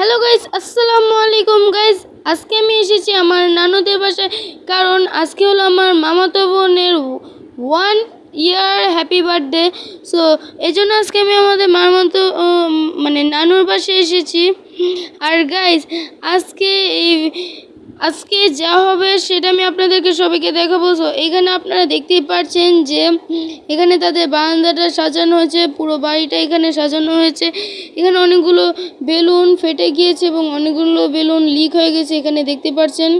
Hello guys আসসালামু আলাইকুম guys আজকে আমি এসেছি আমার নানুদের বাসায়, কারণ আজকে হলো আমার মামাতো বোনের one year happy birthday so এই জন্য আজকে আমি আমাদের মামাতো মানে নানুর বাসায় এসেছি। আর গাইজ আজকে এই আজকে যা হবে সেটা আমি আপনাদেরকে সবাইকে দেখাবো। সো এখানে আপনারা দেখতেই পাচ্ছেন যে, এখানে তাদের বারান্দাটা সাজানো হয়েছে, পুরো বাড়িটা এখানে সাজানো হয়েছে। এখানে অনেকগুলো বেলুন ফেটে গিয়েছে এবং অনেকগুলো বেলুন লিক হয়ে গেছে, এখানে দেখতে পাচ্ছেন।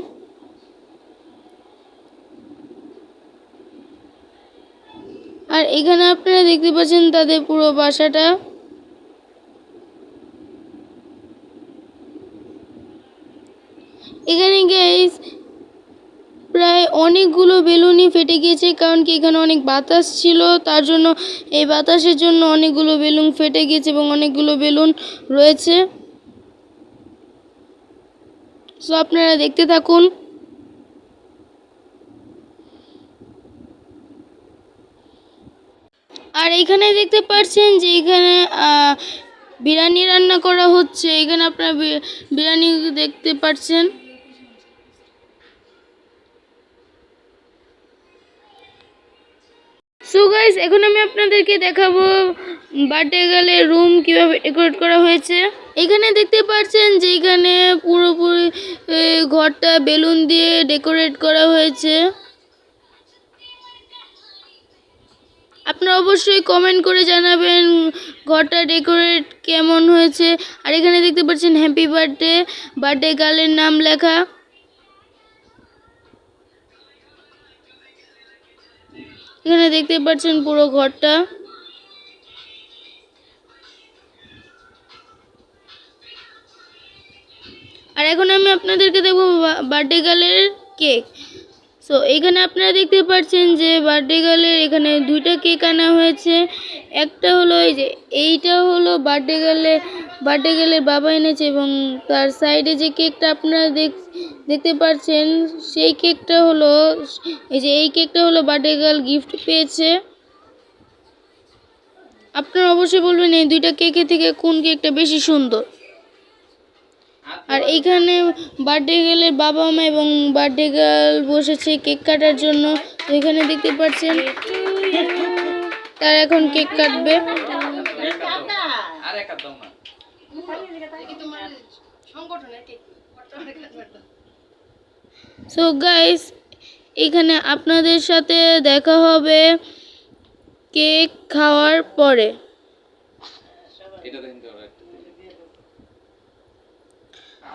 আর এখানে আপনারা দেখতে পাচ্ছেন তাদের পুরো বাসাটা। এখানে গাইস প্রায় অনেকগুলো বেলুনই ফেটে গিয়েছে, কারণ কি এখানে অনেক বাতাস ছিল, তার জন্য এই বাতাসের জন্য অনেকগুলো বেলুন ফেটে গিয়েছে এবং অনেকগুলো বেলুন রয়েছে। সো আপনারা দেখতে থাকুন। আর এখানে দেখতে পাচ্ছেন যে এখানে বিরিয়ানি রান্না করা হচ্ছে। এখানে আপনারা বিরিয়ানি দেখতে পাচ্ছেন সো গাইস এখন আমি আপনাদেরকে দেখাবো বার্থডে গেলে রুম কীভাবে ডেকোরেট করা হয়েছে। এখানে দেখতে পাচ্ছেন যে এখানে পুরোপুরি ঘরটা বেলুন দিয়ে ডেকোরেট করা হয়েছে। আপনারা অবশ্যই কমেন্ট করে জানাবেন ঘরটা ডেকোরেট কেমন হয়েছে। আর এখানে দেখতে পাচ্ছেন হ্যাপি বার্থডে বার্থডে গার্লের নাম লেখা। এখানে দেখতে পাচ্ছেন পুরো ঘরটা। আর এখন আমি আপনাদেরকে দেখব বার্থডে গার্লের কেক সো এখানে আপনারা দেখতে পাচ্ছেন যে বার্থডে গার্লের এখানে দুইটা কেক আনা হয়েছে। একটা হলো এই যে, এইটা হলো বার্থডে গার্লের বার্থডে গার্লের বাবা এনেছে এবং তার সাইডে যে কেকটা আপনারা দেখ দেখতে পাচ্ছেন সেই কেকটা হলো এই যে এই কেকটা হলো বার্থডে গার্ল গিফট পেয়েছে। আপনারা অবশ্যই বলবেন এই দুইটা কেকের থেকে কোন কেকটা বেশি সুন্দর? আর এইখানে বার্থডে গার্লের বাবা মা এবং বার্থডে গার্ল বসেছে কেক কাটার জন্য। তো এখানে দেখতে পাচ্ছেন তারা এখন কেক কাটবে। সো গাইস এখানে আপনাদের সাথে দেখা হবে কেক খাওয়ার পরে।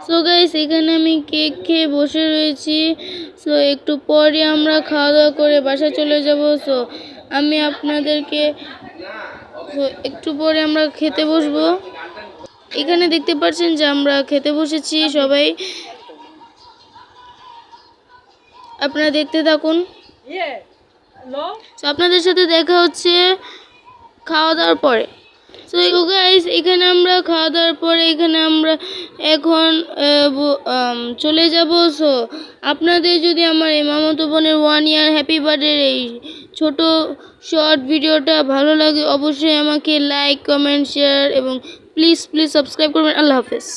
সো গাইস এখানে আমি কেক খেয়ে বসে রয়েছি। সো একটু পরে আমরা খাওয়া দাওয়া করে বাসা চলে যাব। সো আমি আপনাদেরকে একটু পরে আমরা খেতে বসবো। এখানে দেখতে পাচ্ছেন যে আমরা খেতে বসেছি সবাই। আপনারা দেখতে থাকুন। তো আপনাদের সাথে দেখা হচ্ছে খাওয়া দাওয়ার পরে তো গাইস এখানে আমরা খাওয়া দাওয়ার পরে এখানে আমরা এখন চলে যাব। সো আপনাদের যদি আমার এই মামাতো বোনের ওয়ান ইয়ার হ্যাপি বার্থডের এই ছোট শর্ট ভিডিওটা ভালো লাগে অবশ্যই আমাকে লাইক কমেন্ট শেয়ার এবং প্লিজ প্লিজ সাবস্ক্রাইব করবেন। আল্লাহ হাফেজ।